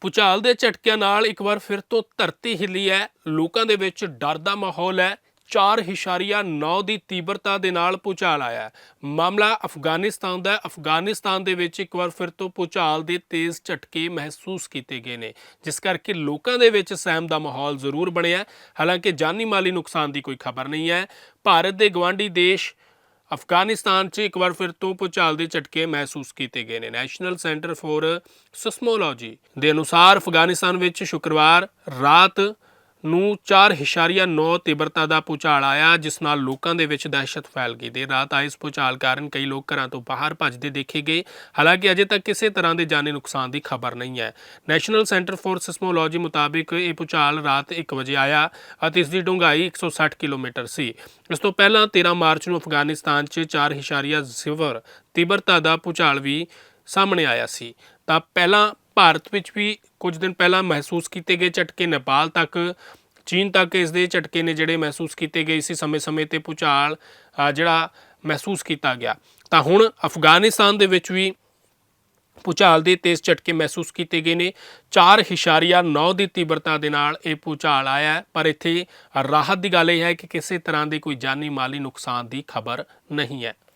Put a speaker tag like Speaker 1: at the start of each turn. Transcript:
Speaker 1: ਭੂਚਾਲ ਦੇ ਝਟਕਿਆਂ ਨਾਲ ਇੱਕ ਵਾਰ ਫਿਰ ਤੋਂ ਧਰਤੀ ਹਿੱਲੀ ਹੈ। ਲੋਕਾਂ ਦੇ ਵਿੱਚ ਡਰ ਦਾ ਮਾਹੌਲ ਹੈ। 4.9 ਦੀ ਤੀਬਰਤਾ ਦੇ ਨਾਲ ਭੂਚਾਲ ਆਇਆ ਮਾਮਲਾ ਅਫਗਾਨਿਸਤਾਨ ਦਾ ਅਫਗਾਨਿਸਤਾਨ ਦੇ ਵਿੱਚ ਇੱਕ ਵਾਰ ਫਿਰ ਤੋਂ ਭੂਚਾਲ ਦੇ ਤੇਜ਼ ਝਟਕੇ ਮਹਿਸੂਸ ਕੀਤੇ ਗਏ ਨੇ, ਜਿਸ ਕਰਕੇ ਲੋਕਾਂ ਦੇ ਵਿੱਚ ਸਹਿਮ ਦਾ ਮਾਹੌਲ ਜ਼ਰੂਰ ਬਣਿਆ ਹਾਲਾਂਕਿ ਜਾਨੀ ਮਾਲੀ ਨੁਕਸਾਨ ਦੀ ਕੋਈ ਖਬਰ ਨਹੀਂ ਹੈ। ਭਾਰਤ ਦੇ ਗਵਾਂਢੀ ਦੇਸ਼ ਅਫਗਾਨਿਸਤਾਨ 'ਚ ਇੱਕ ਵਾਰ ਫਿਰ ਤੋਂ ਭੂਚਾਲ ਦੇ ਝਟਕੇ ਮਹਿਸੂਸ ਕੀਤੇ ਗਏ ਨੇ। ਨੈਸ਼ਨਲ ਸੈਂਟਰ ਫੋਰ ਸਿਸਮੋਲੋਜੀ ਦੇ ਅਨੁਸਾਰ ਅਫਗਾਨਿਸਤਾਨ ਵਿੱਚ ਸ਼ੁੱਕਰਵਾਰ ਰਾਤ ਨੂੰ 4.9 ਤੀਬਰਤਾ ਦਾ ਭੂਚਾਲ ਆਇਆ, ਜਿਸ ਨਾਲ ਲੋਕਾਂ ਦੇ ਵਿੱਚ ਦਹਿਸ਼ਤ ਫੈਲ ਗਈ ਦੇਰ ਰਾਤ ਆਏ ਇਸ ਭੂਚਾਲ ਕਾਰਨ ਕਈ ਲੋਕ ਘਰਾਂ ਤੋਂ ਬਾਹਰ ਭੱਜਦੇ ਦੇਖੇ ਗਏ। ਹਾਲਾਂਕਿ ਅਜੇ ਤੱਕ ਕਿਸੇ ਤਰ੍ਹਾਂ ਦੇ ਜਾਨੀ ਨੁਕਸਾਨ ਦੀ ਖਬਰ ਨਹੀਂ ਹੈ। ਨੈਸ਼ਨਲ ਸੈਂਟਰ ਫੋਰ ਸਿਸਮੋਲੋਜੀ ਮੁਤਾਬਿਕ ਇਹ ਭੂਚਾਲ ਰਾਤ 1 ਵਜੇ ਆਇਆ ਅਤੇ ਇਸ ਦੀ ਡੂੰਘਾਈ 160 ਕਿਲੋਮੀਟਰ ਸੀ। ਇਸ ਤੋਂ ਪਹਿਲਾਂ 13 ਮਾਰਚ ਨੂੰ ਅਫਗਾਨਿਸਤਾਨ 'ਚ 4.0 ਤੀਬਰਤਾ ਦਾ ਭੂਚਾਲ ਵੀ ਸਾਹਮਣੇ ਆਇਆ ਸੀ। ਤਾਂ ਪਹਿਲਾਂ ਭਾਰਤ ਵਿੱਚ ਵੀ ਕੁਝ ਦਿਨ ਪਹਿਲਾਂ ਮਹਿਸੂਸ ਕੀਤੇ ਗਏ ਝਟਕੇ ਨੇਪਾਲ ਤੱਕ, ਚੀਨ ਤੱਕ ਇਸ ਦੇ ਝਟਕੇ ਨੇ ਜਿਹੜੇ ਮਹਿਸੂਸ ਕੀਤੇ ਗਏ ਸੀ ਸਮੇਂ-ਸਮੇਂ ਤੇ ਭੂਚਾਲ ਜਿਹੜਾ ਮਹਿਸੂਸ ਕੀਤਾ ਗਿਆ। ਤਾਂ ਹੁਣ ਅਫਗਾਨਿਸਤਾਨ ਦੇ ਵਿੱਚ ਵੀ ਭੂਚਾਲ ਦੇ ਤੇਜ਼ ਝਟਕੇ ਮਹਿਸੂਸ ਕੀਤੇ ਗਏ ਨੇ। 4.9 ਦੀ ਤੀਬਰਤਾ ਦੇ ਨਾਲ ਇਹ ਭੂਚਾਲ ਆਇਆ ਪਰ ਇੱਥੇ ਰਾਹਤ ਦੀ ਗੱਲ ਇਹ ਹੈ ਕਿ ਕਿਸੇ ਤਰ੍ਹਾਂ ਦੀ ਕੋਈ ਜਾਨੀ ਮਾਲੀ ਨੁਕਸਾਨ ਦੀ ਖਬਰ ਨਹੀਂ ਹੈ।